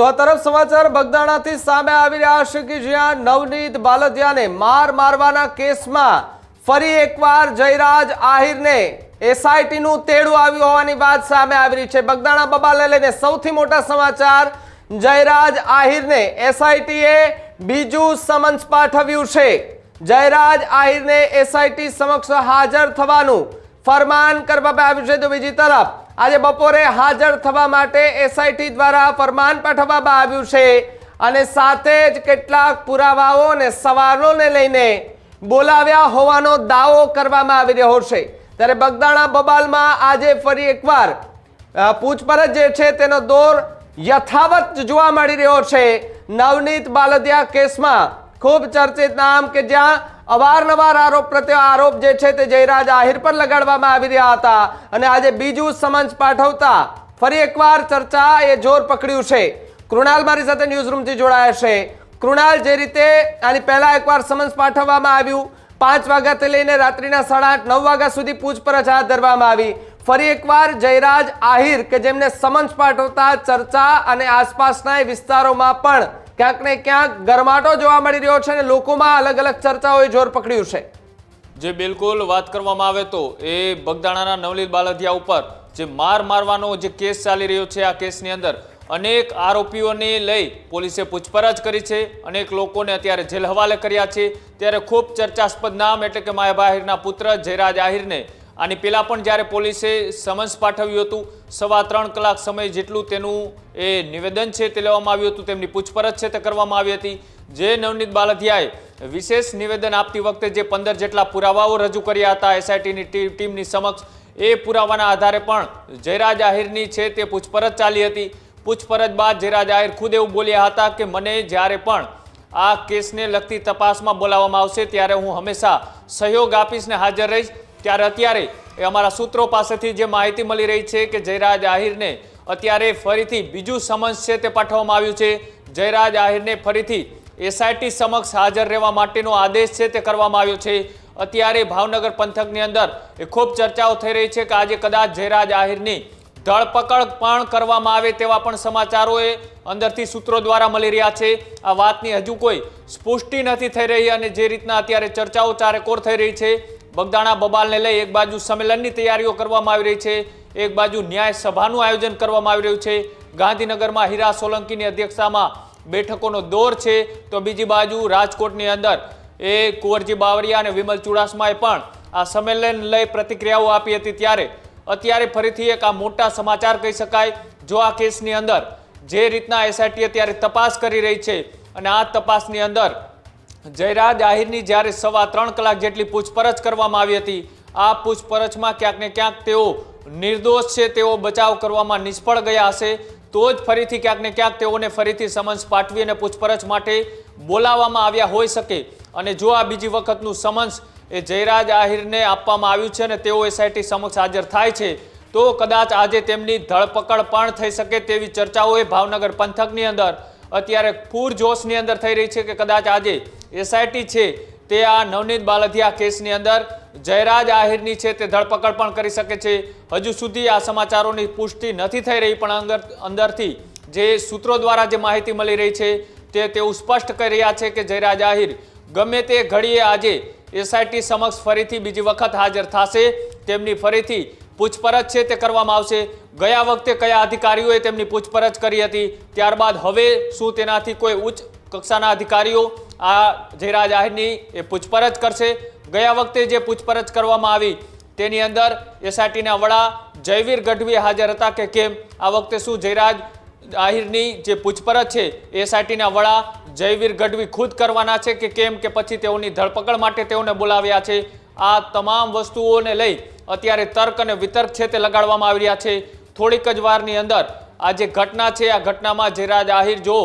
તો આ તરફ સમાચાર બગદાણાથી સામે આવી રહ્યા છે કે જ્યાં નવનીત બાલદિયાને માર મારવાના કેસમાં ફરી એકવાર જયરાજ આહિરને એસઆઈટીનું તેડું આવ્યું હોવાની વાત સામે આવી રહી છે. બગદાણા બબાલને લઈને સૌથી મોટા સમાચાર, જયરાજ આહિરને એસઆઈટીએ બીજું સમન્સ પાઠવ્યું છે. જયરાજ આહિરને એસઆઈટી સમક્ષ હાજર થવાનું ફરમાન કરવામાં આવ્યું છે. તો બીજી તરફ આજે બપોરે હાજર થવા માટે એસઆઈટી દ્વારા ફરમાન પાઠવવામાં આવ્યું છે અને સાથે જ કેટલાક પુરાવાઓ અને સવાલોને લઈને બોલાવ્યા હોવાનો દાવો કરવામાં આવી રહ્યો છે. ત્યારે બગદાણા બબાલમાં આજે ફરી એકવાર પૂછપરછ જે છે તેનો દોર યથાવત જોવા મળી રહ્યો છે. નવનીત બાલદિયા કેસમાં ખૂબ ચર્ચિત નામ કે જ્યાં અવારનવાર આરોપ પ્રત્યે આરોપ જે છે તે જયરાજ આહિર પર લગાડવામાં આવી રહ્યા હતા અને આજે બીજું સમન્સ પાઠવતા ફરી એકવાર ચર્ચા એ જોર પકડ્યું છે. કૃણાલ મારી સાથે ન્યૂઝરૂમથી જોડાયા છે. કૃણાલ, જે રીતે આની પહેલા એકવાર સમન્સ પાઠવવામાં આવ્યું, પાંચ વાગ્યાથી લઈને રાત્રિના સાડા આઠ, નવ વાગ્યા સુધી પૂછપરછ હાથ ધરવામાં આવી. ફરી એકવાર જયરાજ આહિર કે જેમને સમન્સ પાઠવતા ચર્ચા અને આસપાસના વિસ્તારોમાં પણ ક્યાંક ને ક્યાંક ગરમાટો જોવા મળી રહ્યો છે અને લોકોમાં અલગ અલગ ચર્ચાઓએ જોર પકડ્યું છે. જે બિલકુલ વાત કરવામાં આવે તો એ બગદાણાના નવનીત બાલધિયા ઉપર જે માર મારવાનો જે કેસ ચાલી રહ્યો છે આ કેસની અંદર, અનેક આરોપીઓને લઈ પોલીસે પૂછપરછ કરી છે, અનેક લોકોને અત્યારે જેલ હવાલે કર્યા છે. ત્યારે ખૂબ ચર્ચાસ્પદ નામ એટલે કે માયા આહિરના પુત્ર જયરાજ આહિરને આની પહેલાં પણ જ્યારે પોલીસે સમન્સ પાઠવ્યું હતું, સવા ત્રણ કલાક સમય જેટલું તેનું એ નિવેદન છે તે લેવામાં આવ્યું હતું, તેમની પૂછપરછ છે તે કરવામાં આવી હતી. જે નવનીત બાલધિયાએ વિશેષ નિવેદન આપતી વખતે જે પંદર જેટલા પુરાવાઓ રજૂ કર્યા હતા એસઆઈટીની ટીમની સમક્ષ, એ પુરાવાના આધારે પણ જયરાજ આહિરની છે તે પૂછપરછ ચાલી હતી. પૂછપરછ બાદ જયરાજ આહિર ખુદ એવું બોલ્યા હતા કે, મને જ્યારે પણ આ કેસને લગતી તપાસમાં બોલાવવામાં આવશે, ત્યારે હું હંમેશા સહયોગ આપીશ ને હાજર રહીશ. ત્યારે અત્યારે એ અમારા સૂત્રો પાસેથી જે માહિતી મળી રહી છે કે જયરાજ આહિરને અત્યારે ફરીથી બીજું સમન્સ છે તે પાઠવવામાં આવ્યું છે. જયરાજ આહિરને ફરીથી એસઆઈટી સમક્ષ હાજર રહેવા માટેનો આદેશ છે તે કરવામાં આવ્યો છે. અત્યારે ભાવનગર પંથકની અંદર એ ખૂબ ચર્ચાઓ થઈ રહી છે કે આજે કદાચ જયરાજ આહિરની ધરપકડ પણ કરવામાં આવે તેવા પણ સમાચારો એ અંદરથી સૂત્રો દ્વારા મળી રહ્યા છે. આ વાતની હજુ કોઈ સ્પુષ્ટિ નથી થઈ રહી અને જે રીતના અત્યારે ચર્ચાઓ ચારેકોર થઈ રહી છે બગદાણા બબાલને લઈ એક બાજુ સંમેલનની તૈયારીઓ કરવામાં આવી રહી છે, એક બાજુ ન્યાય સભાનું આયોજન કરવામાં આવી રહ્યું છે. ગાંધીનગરમાં હીરા સોલંકીની અધ્યક્ષતામાં બેઠકોનો દોર છે. તો બીજી બાજુ રાજકોટની અંદર એ કુંવરજી બાવરિયા અને વિમલ ચુડાસમાએ પણ આ સંમેલન લઈ પ્રતિક્રિયાઓ આપી હતી ત્યારે. અત્યારે ફરીથી એક આ મોટા સમાચાર કહી શકાય. જો આ કેસની અંદર જે રીતના એસઆઈટી અત્યારે તપાસ કરી રહી છે અને આ તપાસની અંદર જયરાજ આહિરની જ્યારે સવા ત્રણ કલાક જેટલી પૂછપરછ કરવામાં આવી હતી, આ પૂછપરછમાં ક્યાંક ને ક્યાંક તેઓ નિર્દોષ છે, તેઓ બચાવ કરવામાં નિષ્ફળ ગયા હશે, તો જ ફરીથી ક્યાંક ને ક્યાંક તેઓને ફરીથી સમન્સ પાઠવી અને પૂછપરછ માટે બોલાવવામાં આવ્યા હોઈ શકે. અને જો આ બીજી વખતનું સમન્સ એ જયરાજ આહિરને આપવામાં આવ્યું છે અને તેઓ એસઆઈટી સમક્ષ હાજર થાય છે, તો કદાચ આજે તેમની ધરપકડ પણ થઈ શકે તેવી ચર્ચાઓ એ ભાવનગર પંથકની અંદર અત્યારે પૂરજોશની અંદર થઈ રહી છે કે કદાચ આજે એસઆઈટી છે તે આ નવનીત બાલધિયા કેસની અંદર જયરાજ આહિરની છે તે ધરપકડ પણ કરી શકે છે. હજુ સુધી આ સમાચારોની પુષ્ટિ નથી થઈ રહી, પણ અંદર, અંદરથી જે સૂત્રો દ્વારા જે માહિતી મળી રહી છે તે તેઓ સ્પષ્ટ કરી રહ્યા છે કે જયરાજ આહિર ગમે તે ઘડીએ આજે એસઆઈટી સમક્ષ ફરીથી બીજી વખત હાજર થશે. તેમની ફરીથી પૂછપરછ છે તે કરવામાં આવશે. ગયા વખતે કયા અધિકારીઓએ તેમની પૂછપરછ કરી હતી? ત્યારબાદ હવે શું તેનાથી કોઈ ઉચ્ચ કક્ષાના અધિકારીઓ આ જયરાજ આહિરની એ પૂછપરછ કરશે? ગયા વખતે જે પૂછપરછ કરવામાં આવી, તેની અંદર એસઆઈટીના વડા જયવીર ગઢવી હાજર હતા કે કેમ? આ વખતે શું જયરાજ આહિરની જે પૂછપરછ છે, એસઆઈટીના વડા જયવીર ગઢવી ખુદ કરવાના છે કે કેમ? કે પછી તેઓની ધરપકડ માટે તેઓને બોલાવ્યા છે. આ તમામ વસ્તુઓને લઈ અત્યારે તર્ક અને વિતર્ક છે તે લગાડવામાં આવી રહ્યા છે. થોડીક જ વારની અંદર આ જે ઘટના છે, આ ઘટનામાં જેરાજ આહિર જો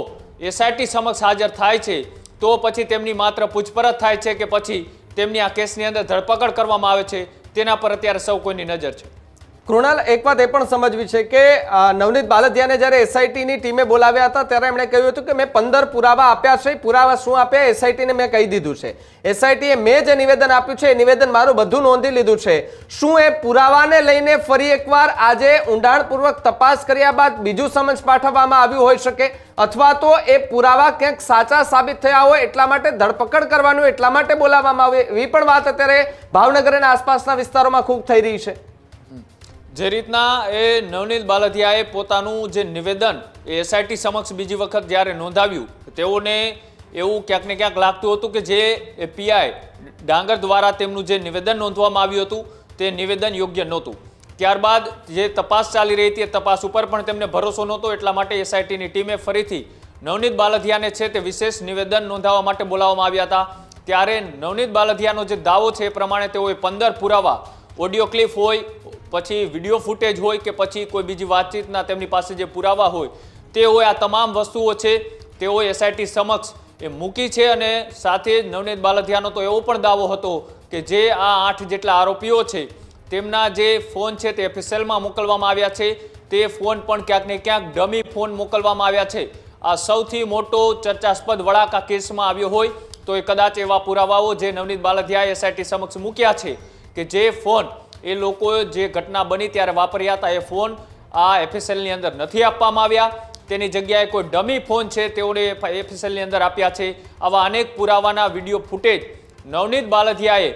એસઆઈટી સમક્ષ હાજર થાય છે, તો પછી તેમની માત્ર પૂછપરછ થાય છે કે પછી તેમની આ કેસની અંદર ધરપકડ કરવામાં આવે છે, તેના પર અત્યારે સૌ કોઈની નજર છે. કૃણાલ, એક વાત એ પણ સમજવી છે કે નવનીત બાલદિયાને જ્યારે એસઆઈટીની ટીમે બોલાવ્યા હતા ત્યારે એમણે કહ્યું હતું કે, મેં પંદર પુરાવા આપ્યા છે, પુરાવા શું આપ્યા એસઆઈટીને મેં કહી દીધું છે. એસઆઈટીએ મેં જે નિવેદન આપ્યું છે, એ નિવેદન મારું બધું નોંધી લીધું છે. શું એ પુરાવાને લઈને ફરી એકવાર આજે ઊંડાણપૂર્વક તપાસ કર્યા બાદ બીજું સમજ પાઠવવામાં આવ્યું હોઈ શકે? અથવા તો એ પુરાવા ક્યાંક સાચા સાબિત થયા હોય એટલા માટે ધરપકડ કરવાનું, એટલા માટે બોલાવવામાં આવે એવી પણ વાત અત્યારે ભાવનગર અને આસપાસના વિસ્તારોમાં ખૂબ થઈ રહી છે. જે રીતના એ નવનીત બાલધિયાએ પોતાનું જે નિવેદન એ એસઆઈટી સમક્ષ બીજી વખત જ્યારે નોંધાવ્યું, તેઓને એવું ક્યાંક ને ક્યાંક લાગતું હતું કે જે પીઆઈ ડાંગર દ્વારા તેમનું જે નિવેદન નોંધવામાં આવ્યું હતું, તે નિવેદન યોગ્ય નહોતું. ત્યારબાદ જે તપાસ ચાલી રહી હતી, એ તપાસ ઉપર પણ તેમને ભરોસો નહોતો, એટલા માટે એસઆઈટીની ટીમે ફરીથી નવનીત બાલધિયાને છે તે વિશેષ નિવેદન નોંધાવવા માટે બોલાવવામાં આવ્યા હતા. ત્યારે નવનીત બાલધિયાનો જે દાવો છે, એ પ્રમાણે તેઓએ પંદર પુરાવા ઓડિયો ક્લિપ હોય, પછી વીડિયો ફૂટેજ હોય કે પછી કોઈ બીજી વાતચીતના તેમની પાસે જે પુરાવા હોય, તે હોય, આ તમામ વસ્તુઓ છે તેઓ એસઆઈટી સમક્ષ એ મૂકી છે અને સાથે નવનીત બાલધિયાનો તો એવો પણ દાવો હતો કે જે આ આઠ જેટલા આરોપીઓ છે, તેમના જે ફોન છે તે એફએસએલમાં મોકલવામાં આવ્યા છે, તે ફોન પણ ક્યાંક ને ક્યાંક ડમી ફોન મોકલવામાં આવ્યા છે. આ સૌથી મોટો ચર્ચાસ્પદ વળાક આ કેસમાં આવ્યો હોય, તો એ કદાચ એવા પુરાવાઓ જે નવનીત બાલધિયાએ એસઆઈટી સમક્ષ મૂક્યા છે. કે જે ફોન એ લોકોએ જે ઘટના બની ત્યારે વાપર્યા હતા એ ફોન આ એફએસએલની અંદર નથી આપવામાં આવ્યા. તેની જગ્યાએ કોઈ ડમી ફોન છે તેઓને એફએસએલની અંદર આપ્યા છે. આવા અનેક પુરાવાના વીડિયો ફૂટેજ નવનીત બાલધિયાએ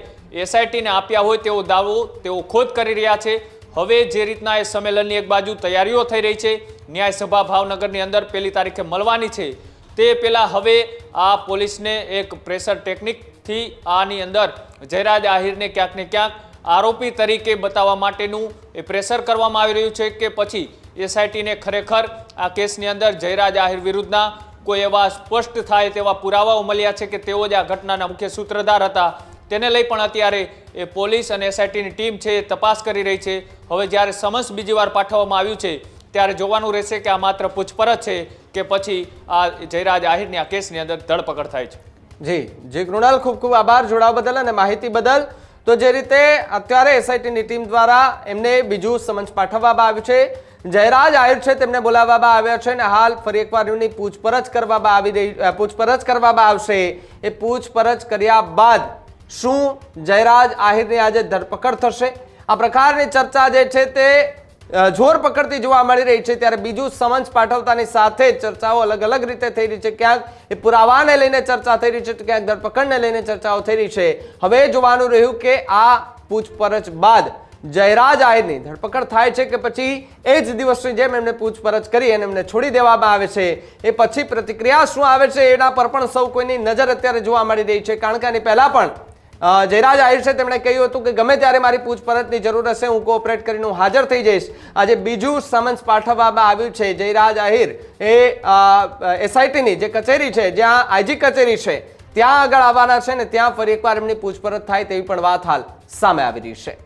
એસઆઈટીને આપ્યા હોય તેવો દાવો તેઓ ખોદ કરી રહ્યા છે. હવે જે રીતના એ સંમેલનની એક બાજુ તૈયારીઓ થઈ રહી છે, ન્યાયસભા ભાવનગરની અંદર પહેલી તારીખે મળવાની છે. તે પહેલાં હવે આ પોલીસને એક પ્રેશર ટેકનિકથી આની અંદર જયરાજ આહિરને ક્યાંક ને ક્યાંક આરોપી તરીકે બતાવવા માટેનું એ પ્રેશર કરવામાં આવી રહ્યું છે કે પછી એસઆઈટીને ખરેખર આ કેસની અંદર જયરાજ આહિર વિરુદ્ધના કોઈ એવા સ્પષ્ટ થાય તેવા પુરાવાઓ મળ્યા છે કે તેઓ જ આ ઘટનાના મુખ્ય સૂત્રધાર હતા? તેને લઈ પણ અત્યારે એ પોલીસ અને એસઆઈટીની ટીમ છે એ તપાસ કરી રહી છે. હવે જ્યારે સમન્સ બીજી વાર પાઠવવામાં આવ્યું છે, ત્યારે જોવાનું રહેશે કે આ માત્ર પૂછપરછ છે કે પછી આ જયરાજ આહિરની આ કેસની અંદર ધરપકડ થાય છે. જી જી, કૃણાલ, ખૂબ ખૂબ આભાર જોડાવા બદલ અને માહિતી બદલ. તો જે રીતે અત્યારે એસઆઈટીની ટીમ દ્વારા એમને બીજું સમન્સ પાઠવવામાં આવ્યું છે. જયરાજ આહિર છે, તેમને બોલાવવામાં આવ્યા છે અને હાલ ફરી એકવાર એમની પૂછપરછ કરવામાં આવી રહી પૂછપરછ કરવામાં આવશે. એ પૂછપરછ કર્યા બાદ શું જયરાજ આહિરની આજે ધરપકડ થશે? આ પ્રકારની ચર્ચા જે છે તે જોર પકડતી જોવા મળી રહી છે ત્યારે બીજું સમન્સ પાઠવતાની સાથે ચર્ચાઓ અલગ અલગ રીતે થઈ રહી છે. ક્યાંક એ પુરાવાને લઈને ચર્ચા થઈ રહી છે, તો ક્યાંક ધરપકડને લઈને ચર્ચાઓ થઈ રહી છે. હવે જોવાનું રહ્યું કે આ પૂછપરછ બાદ જયરાજ આહિરની ધરપકડ થાય છે કે પછી એ જ દિવસની જેમ એમને પૂછપરછ કરી અને એમને છોડી દેવામાં આવે છે. એ પછી પ્રતિક્રિયા શું આવે છે એના પર પણ સૌ કોઈની નજર અત્યારે જોવા મળી રહી છે. કારણ કે આની પહેલા પણ જયરાજ આહિર છે, તેમણે કહ્યું હતું કે ગમે ત્યારે મારી પૂછપરછની જરૂર હશે, હું કોઓપરેટ કરીને હું હાજર થઈ જઈશ. આજે બીજું સમન્સ પાઠવવામાં આવ્યું છે, જયરાજ આહિર. એ એસઆઈટીની જે કચેરી છે, જ્યાં આઈજી કચેરી છે, ત્યાં આગળ આવવાના છે ને ત્યાં ફરી એકવાર એમની પૂછપરછ થાય તેવી પણ વાત હાલ સામે આવી રહી છે.